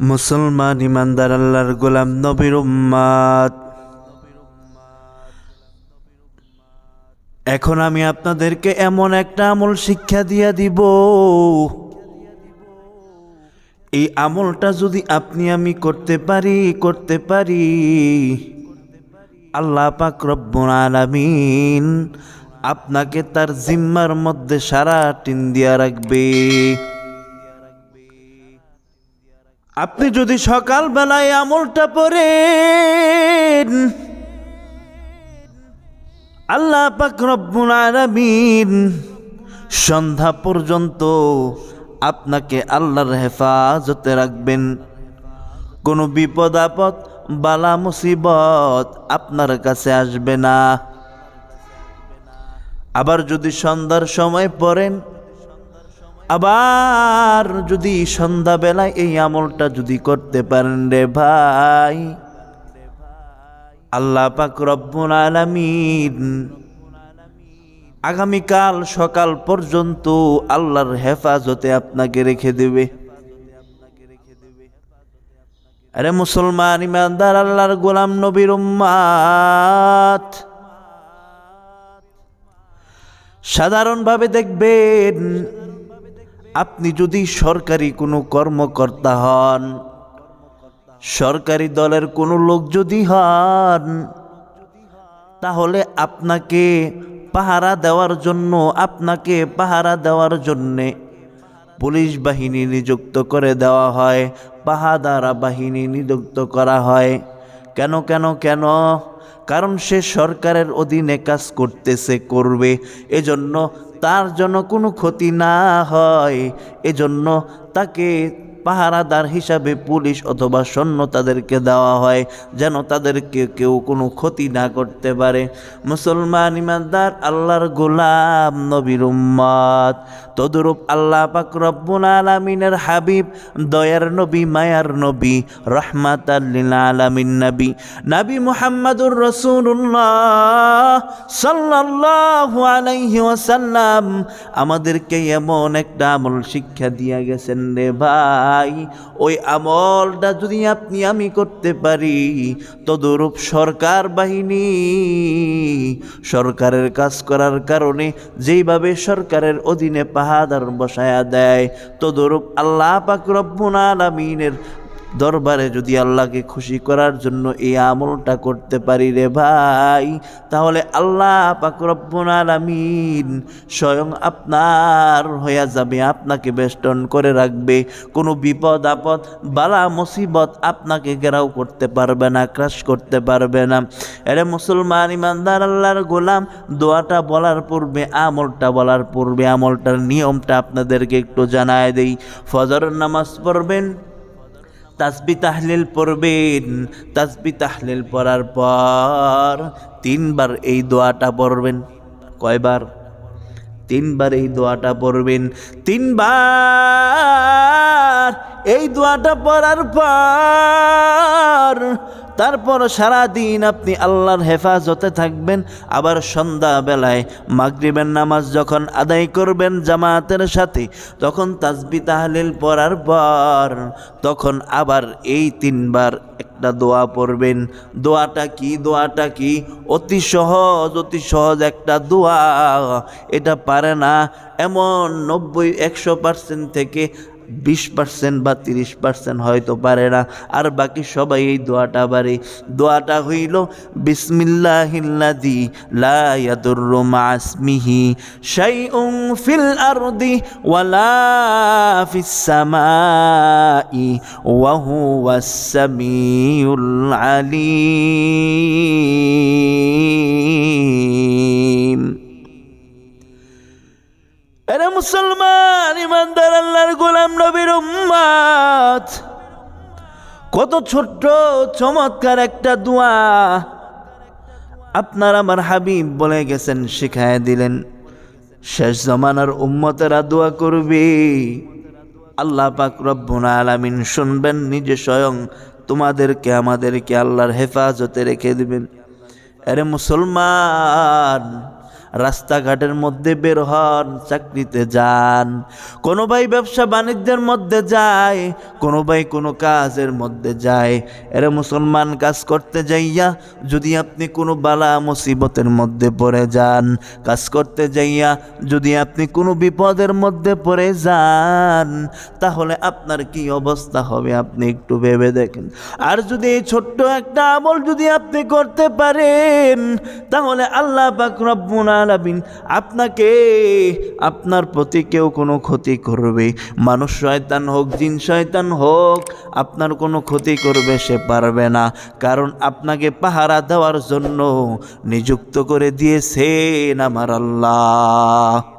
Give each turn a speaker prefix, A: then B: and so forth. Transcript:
A: মুসলমান ইমানদার আল্লাহর গোলাম নবীর উম্মাদ। এখন আমি আপনাদেরকে এমন একটা আমল শিক্ষা দিয়া দিব। এই আমলটা যদি আপনি আমি করতে পারি করতে পারি, আল্লাহ পাক রব্বুল আলামিন আপনাকে তার জিম্মার মধ্যে সারা টিন দিয়া রাখবে। আপনি যদি সকালবেলায় আমলটা পড়েন, আল্লাহ পাক রব্বুল সন্ধ্যা পর্যন্ত আপনাকে আল্লাহর হেফাজতে রাখবেন। কোনো বিপদ আপদ, বালা মুসিবত আপনার কাছে আসবে না। আবার যদি সন্ধ্যার সময় পড়েন আবার যদি সন্ধ্যাবেলায় এই আমলটা যদি করতে পারেন রে ভাই, আল্লাহ পাক রব্বুল আলামিন আগামীকাল সকাল পর্যন্ত আল্লাহর হেফাজতে আপনাকে রেখে দেবে। আরে মুসলমান ইমানদার, আল্লাহর গোলাম নবীর উম্মাত, সাধারণভাবে দেখবেন আপনি যদি সরকারি কোনো কর্মকর্তা হন, সরকারি দলের কোনো লোক যদি হন, তাহলে আপনাকে পাহারা দেওয়ার জন্য, আপনাকে পাহারা দেওয়ার জন্যে পুলিশ বাহিনী নিযুক্ত করে দেওয়া হয় পাহাদারা বাহিনী নিযুক্ত করা হয়। কেন কেন কেন? কারণ সে সরকারের অধীনে কাজ করতেছে, করবে। এজন্য তার জন্য কোনো ক্ষতি না হয় এজন্য তাকে পাহারাদার হিসাবে পুলিশ অথবা সৈন্য তাদেরকে দেওয়া হয়, যেন তাদেরকে কেউ কোনো ক্ষতি না করতে পারে। মুসলমান ইমানদার, আল্লাহর গোলাম নবীর উম্মত। তদরূপ আল্লাহ পাক রব্বুল আলামিনের হাবিব, দয়ার নবী, মায়ার নবী রহমাত আলামিন নবী। নবী মুহাম্মাদুর রসুল্লাহ সাল্লাল্লাহু আলাইহি ওয়াসাল্লাম আমাদেরকে এমন একটা আমল শিক্ষা দিয়া গেছেন রে ভাই। ওই আমলটা যদি আপনি আমি করতে পারি, তদরূপ সরকার বাহিনী, সরকারের কাজ করার কারণে যেইভাবে সরকারের অধীনে পাহাদার বসায়া দেয়, তদরূপ আল্লাহ পাক রব্বুল আলামিনের দরবারে যদি আল্লাহকে খুশি করার জন্য এই আমলটা করতে পারি রে ভাই, তাহলে আল্লাহ পাক রব্বুল আলামিন স্বয়ং আপনার হইয়া যাবে, আপনাকে বেষ্টন করে রাখবে। কোনো বিপদ, আপদ, বালা, মুসিবত আপনাকে ঘেরাও করতে পারবে না, ক্রাশ করতে পারবে না। এরে মুসলমান ইমানদার, আল্লাহর গোলাম, দোয়াটা বলার পূর্বে, আমলটা বলার পূর্বে, আমলটার নিয়মটা আপনাদেরকে একটু জানায় দেই। ফজর নামাজ পড়বেন তাসবি তাহলিল পড়বেন, তাসবি তাহলিল পড়ার পর তিনবার এই দোয়াটা পড়বেন। কয়বার? তিনবার এই দোয়াটা পড়বেন। তিনবার এই দোয়াটা পড়ার পর তারপর সারা দিন আপনি আল্লাহর হেফাজতে থাকবেন। আবার সন্ধ্যাবেলায় মাগরিবের নামাজ যখন আদায় করবেন জামাতের সাথে, তখন তাসবি তাহলিল পড়ার পর তখন আবার এই তিনবার একটা দোয়া পড়বেন। দোয়াটা কি দোয়াটা কি? অতি সহজ অতি সহজ একটা দোয়া। এটা পারে না। এমন নব্বই, একশো পার্সেন্ট থেকে বিশ পার্সেন্ট বা তিরিশ পার্সেন্ট হয়তো পারে না। আর বাকি সবাই এই দোয়াটা পারে। দোয়াটা হইল বিসমিল্লাহিল্লাদি লা ইয়াদুররু মাসমিহি শাইউন ফিল আরদি ওয়ালা ফিস সামাই ওয়া হুয়াস সামিউল আলিম। এরে মুসলমান, ইমানদার আল্লাহর গোলাম নবীর উম্মাত। কত ছোট্ট, চমৎকার একটা দোয়া আপনার আমার হাবিব বলে গেছেন, শিখায় দিলেন। শেষ জমানার উম্মতেরা দোয়া করবে। আল্লাহ পাক রব্বুল আলামিন শুনবেন, নিজে স্বয়ং তোমাদেরকে, আমাদেরকে আল্লাহর হেফাজতে রেখে দিবেন। আরে মুসলমান রাস্তাঘাটের মধ্যে বের হন, চাকরিতে যান। কোনো ভাই ব্যবসা বাণিজ্যের মধ্যে যায়, কোনো ভাই কোনো কাজের মধ্যে যায়। এরা মুসলমান কাজ করতে যাইয়া যদি আপনি কোনো বালা মুসিবতের মধ্যে পড়ে যান, কাজ করতে যাইয়া যদি আপনি কোনো বিপদের মধ্যে পড়ে যান, তাহলে আপনার কি অবস্থা হবে আপনি একটু ভেবে দেখেন। আর যদি এই ছোট্ট একটা আমল যদি আপনি করতে পারেন, তাহলে আল্লাহ পাক আলামিন, আপনাকে, আপনার প্রতি কেউ কোনো ক্ষতি করবে। মানুষ শয়তান হোক, জিন শয়তান হোক, আপনার কোনো ক্ষতি করবে সে পারবে না। কারণ আপনাকে পাহারা দেওয়ার জন্য নিযুক্ত করে দিয়েছেন আমার আল্লাহ।